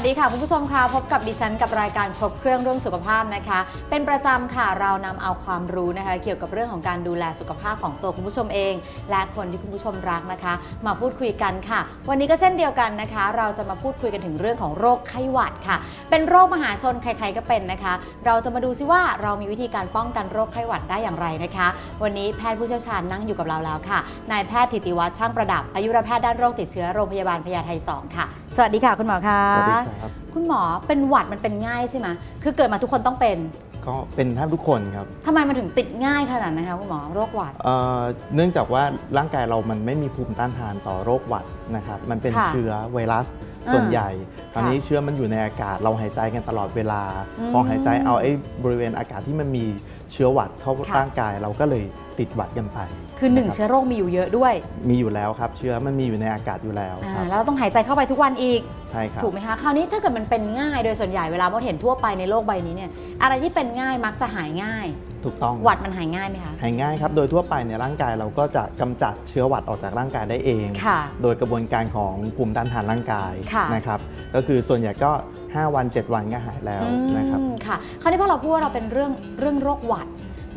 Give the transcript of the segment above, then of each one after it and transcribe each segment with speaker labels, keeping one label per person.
Speaker 1: สดีค่ะคุณผู้ชมค่ะพบกับดิฉันกับรายการครบเครื่องเรื่องสุขภาพนะคะ เป็นประจำค่ะเรานำเอาความรู้นะคะ เกี่ยวกับเรื่องของการดูแลสุขภาพของตัวคุณผู้ชมเอง และคนที่คุณผู้ชมรักนะคะ มาพูดคุยกันค่ะ วันนี้ก็เช่นเดียวกันนะคะ เราจะมาพูดคุยกันถึงเรื่องของโรคไข้หวัดค่ะ เป็นโรคมหาชนใครๆก็เป็นนะคะ เราจะมาดูซิว่าเรามีวิธีการป้องกันโรคไข้หวัดได้อย่างไรนะคะ วันนี้แพทย์ผู้เชี่ยวชาญนั่งอยู่กับเราแล้วค่ะนายแพทย์ธิติวัฒน์ช่างประดับอายุรแพทย์ด้านโรคติดเชื้อโรงพยาบาลพญาไท2ค่ะ สวัสดีค่ะคุณหมอคะ
Speaker 2: สวัสดีครับ
Speaker 1: คุณหมอเป็นหวัดมันเป็นง่ายใช่ไหมคือเกิดมาทุกคนต้องเป็น
Speaker 2: ก็เป็นแทบทุกคนครับ
Speaker 1: ทำไมมันถึงติดง่ายขนาดนั้นคะคุณหมอโรคหวัด
Speaker 2: เอ่อเนื่องจากว่าร่างกายเรามันไม่มีภูมิต้านทานต่อโรคหวัดนะครับ มันเป็น
Speaker 1: ค่ะ
Speaker 2: เชื้อไวรัส
Speaker 1: อ่า
Speaker 2: ส่วนใหญ่ ตอนนี้
Speaker 1: ค่ะ
Speaker 2: เชื้อมันอยู่ในอากาศเราหายใจกันตลอดเวลา
Speaker 1: อืม
Speaker 2: พอหายใจเอาไอ้บริเวณอากาศที่มันมี เชื้อหวัดเข้า
Speaker 1: ค่ะ
Speaker 2: ร่างกายเราก็เลยติดหวัดกันไป
Speaker 1: คือหนึ่งะ
Speaker 2: รับ
Speaker 1: เชื้อโรคมีอยู่เยอะด้วย
Speaker 2: มีอยู่แล้วครับ เชื้อมันมีอยู่ในอากาศอยู่แล้ว
Speaker 1: อ่า
Speaker 2: ครับ
Speaker 1: แล้วเราต้องหายใจเข้าไปทุกวันอีก
Speaker 2: ใช่ครับ
Speaker 1: ถูกไหมคะคราวนี้ถ้าเกิดมันเป็นง่ายโดยส่วนใหญ่เวลามดเห็นทั่วไปในโลกใบนี้เนี่ยอะไรที่เป็นง่ายมักจะหายง่าย
Speaker 2: ถูกต้อง
Speaker 1: หวัดมันหายง่ายไหมคะ
Speaker 2: หายง่ายครับ โดยทั่วไปในยร่างกายเราก็จะกำจัดเชื้อหวัดออกจากร่างกายได้เอง
Speaker 1: ค่ะ
Speaker 2: โดยกระบวนการของภูมิต้านทานร่างกาย
Speaker 1: ค่ะ
Speaker 2: นะครับ ก็คือส่วนใหญ่ก็ 5 วัน 7 วันก็หายแล้วนะครับ
Speaker 1: อืมค่ะคราวนี้พอเราพูดว่าเราเป็นเรื่องเรื่องโรคหวัด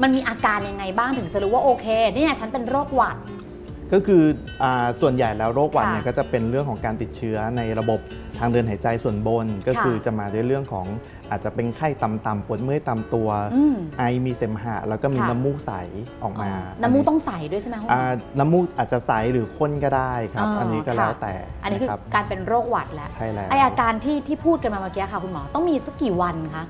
Speaker 1: มันมีอาการยังไงบ้างถึงจะรู้ว่าโอเคเนี่ยฉันเป็นโรคหวัด
Speaker 2: ก็คืออาส่วนใหญ่แล้วโรคหวัด
Speaker 1: ค่ะ
Speaker 2: เนี่ยก็จะเป็นเรื่องของการติดเชื้อในระบบทางเดินหายใจส่วนบน ก็
Speaker 1: ค่ะ
Speaker 2: คือจะมาด้วยเรื่องของอาจจะเป็นไข้ต่ำๆปวดเมื่อยตามตัว
Speaker 1: อืม
Speaker 2: ไอมีเสมหะ แล้วก็มี
Speaker 1: ค่ะ
Speaker 2: น้ำมูกใสออกมา
Speaker 1: น้ำมูกต้องใสด้วยใช่ไหมคุณหมอ
Speaker 2: อ่าน้ำมูกอาจจะใสหรือข้นก็ได้ครับ
Speaker 1: อ๋ออั
Speaker 2: อันนี้ก็
Speaker 1: ค่ะ
Speaker 2: แล้วแต่
Speaker 1: อันนี้คือ
Speaker 2: รับ
Speaker 1: การเป็นโรคหวัดแล้ว
Speaker 2: ใช่แล้ว
Speaker 1: ไออาการที่ที่พูดกันมาเมื่อกี้ค่ะคุณหมอต้องมีสักกี่วันคะ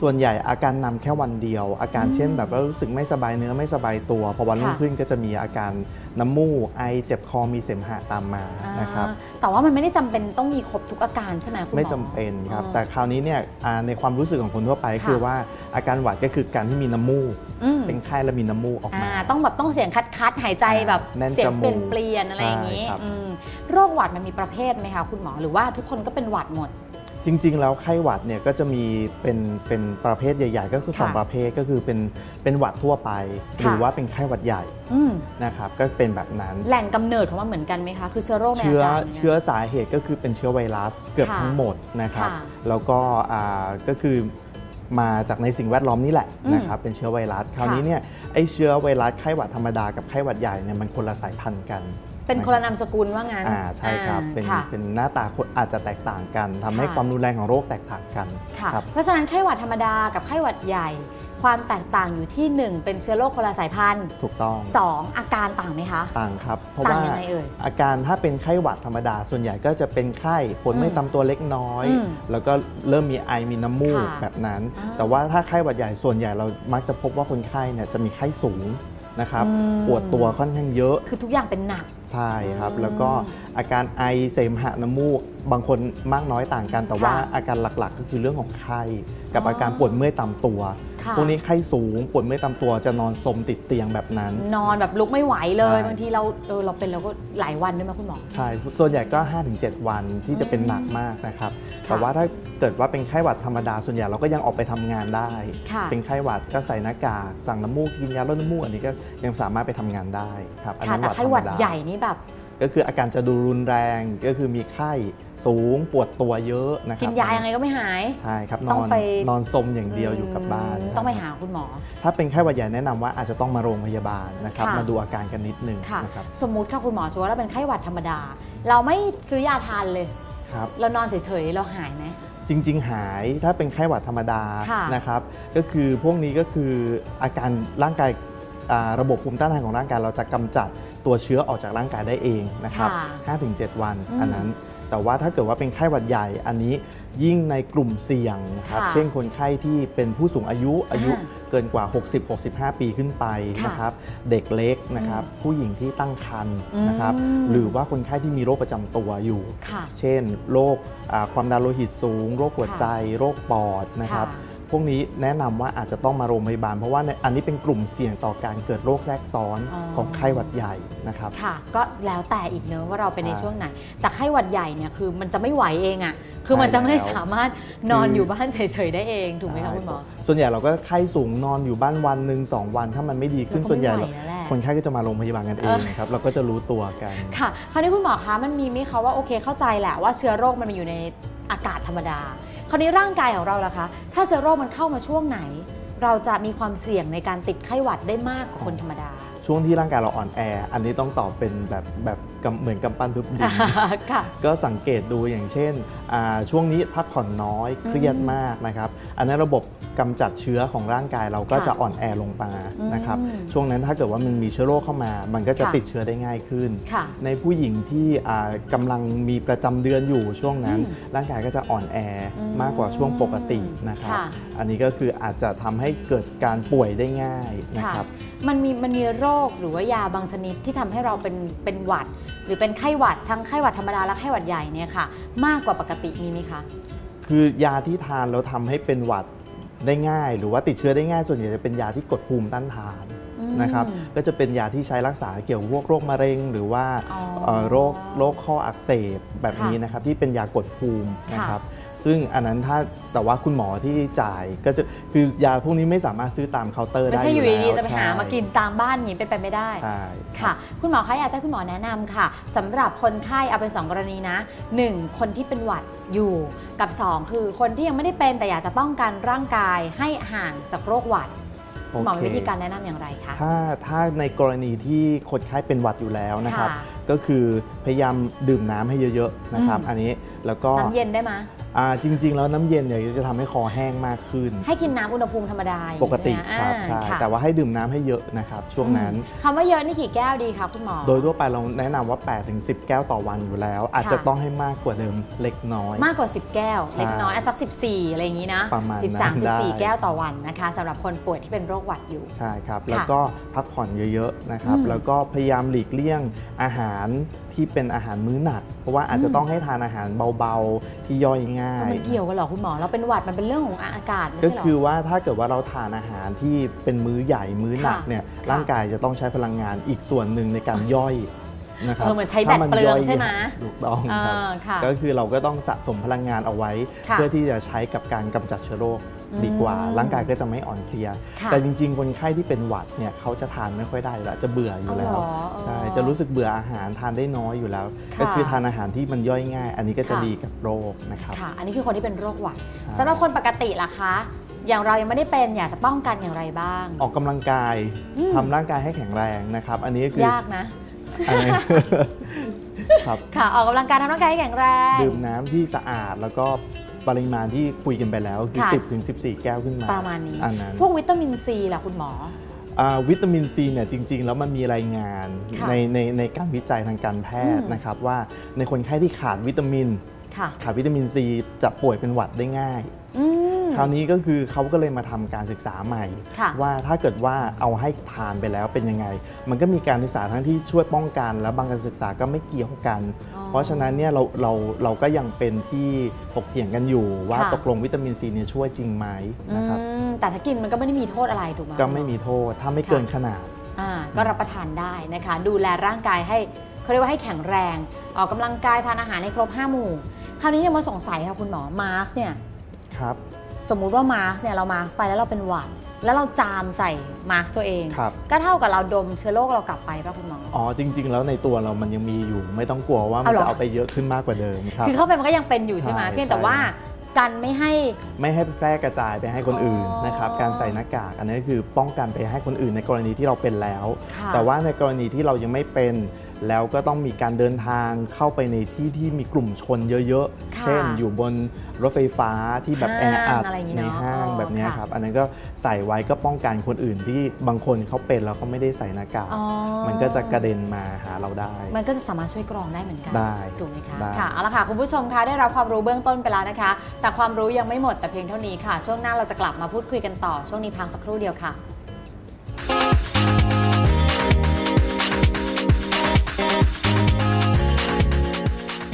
Speaker 2: ส่วนใหญ่อาการนำแค่วันเดียว อาการ
Speaker 1: อืม
Speaker 2: เช่นแบบว่ารู้สึกไม่สบายเนื้อไม่สบายตัว พอวันรุ่ง
Speaker 1: ค่ะ
Speaker 2: ขึ้นก็จะมีอาการน้ำมูกไอเจ็บคอมีเสมหะตามมานะครับ
Speaker 1: อ่าแต่ว่ามันไม่ได้จำเป็นต้องมีครบทุกอาการใช่ไหมคุณหมอ
Speaker 2: ไม่จำเป็นครับ
Speaker 1: อ๋อ
Speaker 2: แต่คราวนี้เนี่ยอ่าในความรู้สึกของคนทั่วไป
Speaker 1: ค่ะ
Speaker 2: คือว่าอาการหวัดก็คือการที่มีน้ำมูก
Speaker 1: อืม
Speaker 2: เป็นไข้แล้วมีน้ำมูกออก
Speaker 1: อ่า
Speaker 2: มา
Speaker 1: ต้องแบบต้องเสียงคัดคัดๆหายใจ
Speaker 2: อ่า
Speaker 1: แบบ
Speaker 2: แน่น
Speaker 1: เสียง
Speaker 2: จมู
Speaker 1: เปลี่ย
Speaker 2: ก
Speaker 1: นเปลี่ยนๆอะไรอย่างนี้
Speaker 2: ใช่ครับ
Speaker 1: อืมโรคหวัดมันมีประเภทไหมคะคุณหมอหรือว่าทุกคนก็เป็นหวัดหมด
Speaker 2: จริง ๆ แล้วไข้หวัดเนี่ยก็จะมีเป็นเป็นประเภทใหญ่ ๆ ก็คือสอง
Speaker 1: ค่ะ
Speaker 2: ประเภทก็คือเป็นเป็นหวัดทั่วไปหรือว่าเป็นไข้หวัดใหญ่
Speaker 1: อืม
Speaker 2: นะครับก็เป็นแบบนั้น
Speaker 1: แหล่งกำเนิดของมันเหมือนกันไหมคะ คือเชื้อโรคใน
Speaker 2: เชื้อ
Speaker 1: อาการนี่ย
Speaker 2: เชื้อสาเหตุก็คือเป็นเชื้อไวรัสเกือบ
Speaker 1: ค่ะ
Speaker 2: ทั้งหมดนะครับ
Speaker 1: ค่ะ
Speaker 2: แล้วก็อ่าก็คือมาจากในสิ่งแวดล้อมนี่แหละ
Speaker 1: อืม
Speaker 2: นะครับเป็นเชื้อไวรัสคราวนี้เนี่ยไอเชื้อไวรัสไข้หวัดธรรมดากับไข้หวัดใหญ่เนี่ยมันคนละสายพันธุ์กัน
Speaker 1: เป็นคนละนามสกุลว่างั้น
Speaker 2: อ่าใช่ครับ
Speaker 1: อ่า
Speaker 2: เป็น
Speaker 1: ค่ะ
Speaker 2: เป็นหน้าตาคนอาจจะแตกต่างกันทำให้
Speaker 1: ค่ะ
Speaker 2: ความรุนแรงของโรคแตกต่างกัน
Speaker 1: ค่ะ
Speaker 2: ครับ
Speaker 1: เพราะฉะนั้นไข้หวัดธรรมดากับไข้หวัดใหญ่ ความแตกต่างอยู่ที่1เป็นเชื้อโรคคนละสายพันธุ์
Speaker 2: ถูกต้อง
Speaker 1: 2อาการต่างไหมคะ
Speaker 2: ต่างครับ เพราะ
Speaker 1: ต่าง
Speaker 2: ว่า
Speaker 1: ยังไงเอ่ย
Speaker 2: อาการถ้าเป็นไข้หวัดธรรมดา ส่วนใหญ่ก็จะเป็นไข้ปวดเมื่อย
Speaker 1: อืม
Speaker 2: ตามตัวเล็กน้อย
Speaker 1: อืม
Speaker 2: แล้วก็เริ่มมีไอมีน้ำมูก
Speaker 1: ค่ะ
Speaker 2: แบบนั้น
Speaker 1: อ่า
Speaker 2: แต่ว่าถ้าไข้หวัดใหญ่ส่วนใหญ่เรามักจะพบว่าคนไข้เนี่ยจะมีไข้สูงนะครับ
Speaker 1: อืม
Speaker 2: ปวดตัวค่อนข้างเยอะ
Speaker 1: คือทุกอย่างเป็นหนัก
Speaker 2: ใช่ครับ
Speaker 1: อืม
Speaker 2: แล้วก็อาการไอเสมหะน้ำมูก บางคนมากน้อยต่างกัน แต่ว่า
Speaker 1: ค่ะ
Speaker 2: อาการหลักๆ ก็คือเรื่องของไข้กับ
Speaker 1: อ๋ออ
Speaker 2: อาการปวดเมื่อยตามตัว
Speaker 1: ค่ะ
Speaker 2: พวกนี้ไข้สูงปวดเมื่อยตามตัวจะนอนสมติดเตียงแบบนั้น
Speaker 1: นอนแบบลุกไม่ไหวเลย
Speaker 2: ใช่
Speaker 1: บางทีเราเออเราเป็นเราก็หลายวันด้วยไหมคุณหมอ
Speaker 2: ใช่ส่วนใหญ่ก็ 5-7 วันที่จะเป็นหนักมากนะครับแต่ว่าถ้าเกิดว่าเป็นไข้หวัดธรรมดาส่วนใหญ่เราก็ยังออกไปทำงานได้
Speaker 1: ค่ะ
Speaker 2: เป็นไข้หวัดก็ใส่หน้ากากสั่งน้ำมูกกินยาลดน้ำมูกอันนี้ก็ยังสามารถไปทำงานได้ครับอัน
Speaker 1: ค่ะ
Speaker 2: นั้น
Speaker 1: แต่
Speaker 2: หวัด
Speaker 1: ไข้
Speaker 2: ธร
Speaker 1: ห
Speaker 2: ร
Speaker 1: วั
Speaker 2: ม
Speaker 1: ด
Speaker 2: ดา
Speaker 1: ใหญ่นี่แบบ
Speaker 2: ก็คืออาการจะดูรุนแรงก็คือมีไข้สูงปวดตัวเยอะนะครับ
Speaker 1: กินยายังไงก็ไม่หาย
Speaker 2: ใช่ครับน
Speaker 1: ต้อ
Speaker 2: องน
Speaker 1: ไป
Speaker 2: นอนสมอย่างเดียวอยู่กับบ้าน
Speaker 1: อืม
Speaker 2: ครับ
Speaker 1: ต้องไปหาคุณหมอ
Speaker 2: ถ้าเป็นไข้หวัดใหญ่แนะนำว่าอาจจะต้องมาโรงพยาบาลนะครับ
Speaker 1: ค่ะ
Speaker 2: มาดูอาการกันนิดนึง
Speaker 1: ค่ะ
Speaker 2: นะครับ
Speaker 1: สมมุติค่ะคุณหมอสมมติว่าเราเป็นไข้หวัดธรรมดา เราไม่ซื้อยาทานเลย
Speaker 2: ครับ
Speaker 1: เรานอนเฉยๆเราหายไหม
Speaker 2: จริง ๆ หายถ้าเป็นไข้หวัดธรรมดา
Speaker 1: ค่ะ
Speaker 2: นะครับ ก็คือพวกนี้ก็คืออาการร่างกายอ่าระบบภูมิต้านทานของร่างกายเราจะกำจัด ตัวเชื้อออกจากร่างกายได้เองนะครับ
Speaker 1: ค่ะ
Speaker 2: 5-7 วัน
Speaker 1: อืม
Speaker 2: อันนั้น แต่ว่าถ้าเกิดว่าเป็นไข้หวัดใหญ่อันนี้ยิ่งในกลุ่มเสี่ยงครับ
Speaker 1: ค่ะ
Speaker 2: เช่นคนไข้ที่เป็นผู้สูงอายุอายุ
Speaker 1: อ่า
Speaker 2: เกินกว่า 60-65 ปีขึ้นไป
Speaker 1: ค่ะ
Speaker 2: นะครับเด็กเล็กนะครับผู้หญิงที่ตั้งครรภ์นะครับ
Speaker 1: อืม
Speaker 2: หรือว่าคนไข้ที่มีโรคประจำตัวอยู่
Speaker 1: ค่ะ
Speaker 2: เช่น โรคอ่าความดันโลหิตสูง โรคหัวใจ โรคปอดนะครับ
Speaker 1: ค่ะ
Speaker 2: พวกนี้แนะนำว่าอาจจะต้องมาโรงพยาบาล เพราะว่าในอันนี้เป็นกลุ่มเสี่ยงต่อการเกิดโรคแทรกซ้อน
Speaker 1: อ๋อ
Speaker 2: ของไข้หวัดใหญ่นะครับ
Speaker 1: ค่ะ ก็แล้วแต่อีกเนอะว่าเราเป็นใน
Speaker 2: ใช่
Speaker 1: ช่วงไหน แต่ไข้หวัดใหญ่เนี่ยคือมันจะไม่ไหวเองอะคือมันจะไม่
Speaker 2: ใช่แล้ว
Speaker 1: สามารถนอน
Speaker 2: คือ
Speaker 1: อ
Speaker 2: อ
Speaker 1: ยู่บ้านเฉยๆได้เองถูกไหมคะคุณหมอ
Speaker 2: ส่วนใหญ่เราก็ไข้สูงนอนอยู่บ้านวันหนึ่งสองวัน ถ้ามันไม่ดีขึ้น
Speaker 1: เราก็
Speaker 2: ส่วนใหญ่
Speaker 1: ไม่ไหวแล้วแหละ
Speaker 2: คนไข้ก็จะมาโรงพยาบาลกันเองครับเราก็จะรู้ตัวกัน
Speaker 1: ค่ะคราวนี้คุณหมอคะมันมีไหมคะว่าโอเคเข้าใจแหละว่าเชื้อโรคมันมีอยู่ในอากาศธรรมดา คราวนี้ร่างกายของเราล่ะคะ ถ้าเชื้อโรคมันเข้ามาช่วงไหน เราจะมีความเสี่ยงในการติดไข้หวัดได้มากกว่าคนธรรมดา
Speaker 2: ช่วงที่ร่างกายเราอ่อนแอ อันนี้ต้องตอบเป็นแบบแบบกำเหมือนกำปั้นทุบดิน
Speaker 1: ค่ะ
Speaker 2: ก็สังเกตดูอย่างเช่นอ่าช่วงนี้พักผ่อนน้อยเครียดมากนะครับ อันนั้นระบบกำจัดเชื้อของร่างกายเราก็
Speaker 1: ค่ะ
Speaker 2: จะอ่อนแอลงมานะครับ
Speaker 1: อืม
Speaker 2: ช่วงนั้นถ้าเกิดว่ามันมีเชื้อโรคเข้ามา มันก็จะ
Speaker 1: ค่ะ
Speaker 2: ติดเชื้อได้ง่ายขึ้น
Speaker 1: ค่ะ
Speaker 2: ในผู้หญิงที่อ่ากำลังมีประจำเดือนอยู่ช่วงนั้น
Speaker 1: อืม
Speaker 2: ร่างกายก็จะอ่อนแออ
Speaker 1: ม
Speaker 2: มากกว่าช่วงปกตินะครับ
Speaker 1: ค่ะ
Speaker 2: อันนี้ก็คืออาจจะทำให้เกิดการป่วยได้ง่ายนะครับ
Speaker 1: มันมีมันมีโรค หรือว่ายาบางชนิดที่ทำให้เราเป็นเป็นหวัด หรือเป็นไข้หวัดทั้งไข้หวัดธรรมดาและไข้หวัดใหญ่เนี่ยค่ะ มากกว่าปกติมีไหมคะ
Speaker 2: คือยาที่ทานแล้วทำให้เป็นหวัดได้ง่าย หรือว่าติดเชื้อได้ง่ายส่วนใหญ่จะเป็นยาที่กดภูมิต้านทาน
Speaker 1: อืม
Speaker 2: นะครับก็จะเป็นยาที่ใช้รักษาเกี่ยวกับพวกโรคมะเร็ง หรือว่า
Speaker 1: อ๋อ
Speaker 2: เอ่อโรคโรคข้ออักเสบแบบนี้
Speaker 1: ค่ะ
Speaker 2: นะครับที่เป็นยากดภูมิ
Speaker 1: ค่ะ
Speaker 2: นะครับ ซึ่งอันนั้นถ้าแต่ว่าคุณหมอที่จ่ายก็จะคือยาพวกนี้ไม่สามารถซื้อตามเคาน์เตอร์
Speaker 1: ไม่
Speaker 2: ได้
Speaker 1: ใช่อยู่
Speaker 2: แล้ว
Speaker 1: ดีๆจะไปหา
Speaker 2: ใช่
Speaker 1: มากินตามบ้านอย่างนี้เป็นไปไม่ได้
Speaker 2: ใช่
Speaker 1: ค่ะ คุณหมอคะอยากจะให้คุณหมอแนะนำค่ะสำหรับคนไข้เอาเป็น 2 กรณีนะ 1. คนที่เป็นหวัดอยู่กับ 2 คือคนที่ยังไม่ได้เป็นแต่อยากจะป้องกันร่างกายให้ห่างจากโรคหวัดคุณหมอมีวิธีการแนะนำอย่างไรคะ
Speaker 2: ถ้าถ้าในกรณีที่คนไข้เป็นหวัดอยู่แล้วนะครับ
Speaker 1: ค่ะ
Speaker 2: ก็คือพยายามดื่มน้ำให้เยอะๆนะครับ
Speaker 1: อืม
Speaker 2: อันนี้แล้วก็
Speaker 1: น้ำเย็นได้ไหม
Speaker 2: อ่าจริง ๆ แล้วน้ำเย็นเนี่ยจะทำให้คอแห้งมากขึ้น
Speaker 1: ให้กินน้ำอุณหภูมิธรรมดาอย่าง
Speaker 2: ป
Speaker 1: นี้
Speaker 2: กติ
Speaker 1: ใช่
Speaker 2: ค
Speaker 1: ไหม
Speaker 2: รับ
Speaker 1: อ่า
Speaker 2: ใช่
Speaker 1: ค่ะ
Speaker 2: แต่ว่าให้ดื่มน้ำให้เยอะนะครับช่วงนั้น
Speaker 1: อืมคำว่าเยอะนี่กี่แก้วดีคะคุณหมอ
Speaker 2: โดยทั่วไปเราแนะนำว่า 8-10 แก้วต่อวันอยู่แล้ว อาจจะ
Speaker 1: ค่ะ
Speaker 2: ต้องให้มากกว่าเดิมเล็กน้อย
Speaker 1: มากกว่า 10 แก้ว
Speaker 2: ใช่
Speaker 1: เล็กน้อยอาจจะ14 อะไรอย่างนี้นะ
Speaker 2: ประมาณนั้น
Speaker 1: 13
Speaker 2: ได้
Speaker 1: 14 แก้วต่อวันนะคะสำหรับคนป่วยที่เป็นโรคหวัดอยู่
Speaker 2: ใช่ครับ แล้วก็พักผ่อนเยอะๆนะครับ
Speaker 1: อืม
Speaker 2: แล้วก็พยายามหลีกเลี่ยงอาหารที่เป็นอาหารมื้อหนัก เพราะว่าอาจจะ
Speaker 1: อืม
Speaker 2: ต้องให้ทานอาหารเบาๆที่ย่อยง่าย
Speaker 1: มันเกี่ยวกันเหรอคุณหมอเราเป็นหวัดมันเป็นเรื่องของอากาศไม่
Speaker 2: ก็
Speaker 1: ใช่เหรอ
Speaker 2: คือว่าถ้าเกิดว่าเราทานอาหารที่เป็นมื้อใหญ่มื้อหนัก
Speaker 1: ค่ะ
Speaker 2: เนี่ย
Speaker 1: ค่ะ
Speaker 2: ร่างกายจะต้องใช้พลังงานอีกส่วนหนึ่งในการย่อยนะครับ
Speaker 1: เออเหมือนใช้แบต
Speaker 2: ถ้า
Speaker 1: เปลือง
Speaker 2: ย่ย
Speaker 1: ใช่ไหม
Speaker 2: ถูกต้องครับ
Speaker 1: อ่าค่ะ
Speaker 2: ก็คือเราก็ต้องสะสมพลังงานเอาไว้
Speaker 1: ค่ะ
Speaker 2: เพื่อที่จะใช้กับการกำจัดเชื้อโรค
Speaker 1: อืม
Speaker 2: ดีกว่า ร่างกายก็จะไม่อ่อนเพลีย
Speaker 1: ค่ะ
Speaker 2: แต่จริง ๆ คนไข้ที่เป็นหวัดเนี่ยเขาจะทานไม่ค่อยได้อยู่แล้วจะเบื่ออยู่แล้ว
Speaker 1: อ๋อเหรอ
Speaker 2: ใช่
Speaker 1: อ๋อ
Speaker 2: จะรู้สึกเบื่ออาหารทานได้น้อยอยู่แล้ว
Speaker 1: ค่ะ
Speaker 2: ก็คือทานอาหารที่มันย่อยง่าย อันนี้ก็จะ
Speaker 1: ค่ะ
Speaker 2: ดีกับโรคนะครับ
Speaker 1: ค่ะ อันนี้คือคนที่เป็นโรคหวัด
Speaker 2: ใช่
Speaker 1: สำหรับคนปกติล่ะคะอย่างเรายังไม่ได้เป็นอยากจะป้องกันอย่างไรบ้าง
Speaker 2: ออกกำลังกาย
Speaker 1: อืม
Speaker 2: ทำร่างกายให้แข็งแรงนะครับ อันนี้ก็คือยา
Speaker 1: กนะ
Speaker 2: อันนี้ครับ
Speaker 1: ค่ะออกกำลังกายทำร่างกายให้แข็งแรง
Speaker 2: ดื่มน้ำที่สะอาดแล้วก็ ปริมาณที่คุยกันไปแล้วคือ
Speaker 1: ค่ะ
Speaker 2: 10ถึง14 แก้วขึ้นมา
Speaker 1: ประมาณนี้
Speaker 2: อันนั้น
Speaker 1: พวกวิตามินซีล่ะคุณหมอ
Speaker 2: อ่าวิตามินซีเนี่ยจริง ๆ แล้วมันมีรายงาน
Speaker 1: ค่ะ
Speaker 2: ในในในการวิจัยทางการแพทย์
Speaker 1: อืม
Speaker 2: นะครับว่าในคนไข้ที่ขาดวิตามิน
Speaker 1: ค่ะ
Speaker 2: ขาดวิตามินซีจะป่วยเป็นหวัดได้ง่าย
Speaker 1: อืม
Speaker 2: คราวนี้ก็คือเขาก็เลยมาทำการศึกษาใหม่
Speaker 1: ค่ะ
Speaker 2: ว่าถ้าเกิดว่าเอาให้ทานไปแล้วเป็นยังไง มันก็มีการศึกษาทั้งที่ช่วยป้องกัน และบางการศึกษาก็ไม่เกี่ยวกัน
Speaker 1: อ๋อ
Speaker 2: เพราะฉะนั้นเนี่ยเราเราเราก็ยังเป็นที่ถกเถียงกันอยู่ ว่า
Speaker 1: ค่ะ
Speaker 2: ตกลงวิตามินซีเนี่ยช่วยจริงไหมนะครับ
Speaker 1: อืมแต่ถ้ากินมันก็ไม่ได้มีโทษอะไรถูกไหม
Speaker 2: ก็ไม่มีโทษถ้าไม่เกินขนาด
Speaker 1: อ่าก็รับประทานได้นะคะ ดูแลร่างกายให้เขาเรียกว่าให้แข็งแรง ออกกำลังกายทานอาหารให้ครบ5หมู่ คราวนี้ยังมาสงสัยค่ะคุณหมอมาร์กเนี่ย
Speaker 2: ครับ
Speaker 1: สมมุติว่ามาร์กเนี่ยเรามาร์กไปแล้วเราเป็นหวัดแล้วเราจามใส่มาร์กตัวเอง
Speaker 2: ครับ
Speaker 1: ก็เท่ากับเราดมเชื้อโรคเรากลับไปป่ะคุณหมอ
Speaker 2: อ๋อจริง ๆ แล้วในตัวเรามันยังมีอยู่ ไม่ต้องกลัวว่ามัน
Speaker 1: เอาเหรอ
Speaker 2: จะเอาไปเยอะขึ้นมากกว่าเดิมครับ
Speaker 1: คือเข้าไปมันก็ยังเป็นอยู่ใช่ไหม
Speaker 2: ใช่
Speaker 1: เพียงแต่
Speaker 2: ใช่
Speaker 1: ว่ากันไม่ให้
Speaker 2: ไม่ให้แพร่กระจายไปให้คนอื่น
Speaker 1: อ๋อ
Speaker 2: นะครับการใส่หน้ากากอันนี้ก็คือป้องกันไปให้คนอื่นในกรณีที่เราเป็นแล้ว
Speaker 1: ค่ะ
Speaker 2: แต่ว่าในกรณีที่เรายังไม่เป็น แล้วก็ต้องมีการเดินทางเข้าไปในที่ที่มีกลุ่มชนเยอะๆ
Speaker 1: ค่ะ
Speaker 2: เช่นอยู่บนรถไฟฟ้าที่แบบแอ
Speaker 1: ห้าง
Speaker 2: อัด
Speaker 1: อะไรอย่างงี้
Speaker 2: ใน
Speaker 1: เนอะ
Speaker 2: ห้าง
Speaker 1: อ๋อ
Speaker 2: แบบเนี้ย
Speaker 1: ค่ะ
Speaker 2: ครับ อันนั้นก็ใส่ไว้ก็ป้องกันคนอื่นที่บางคนเขาเป็นแล้วเขาไม่ได้ใส่หน้ากาก
Speaker 1: อ๋อ
Speaker 2: มันก็จะกระเด็นมาหาเราได้
Speaker 1: มันก็จะสามารถช่วยกรองได้เหมือนกัน
Speaker 2: ได้
Speaker 1: ถูกไหมคะ
Speaker 2: ได้
Speaker 1: ค่ะเอาละค่ะคุณผู้ชมคะได้รับความรู้เบื้องต้นไปแล้วนะคะ แต่ความรู้ยังไม่หมดแต่เพียงเท่านี้ค่ะ ช่วงหน้าเราจะกลับมาพูดคุยกันต่อช่วงนี้พักสักครู่เดียวค่ะ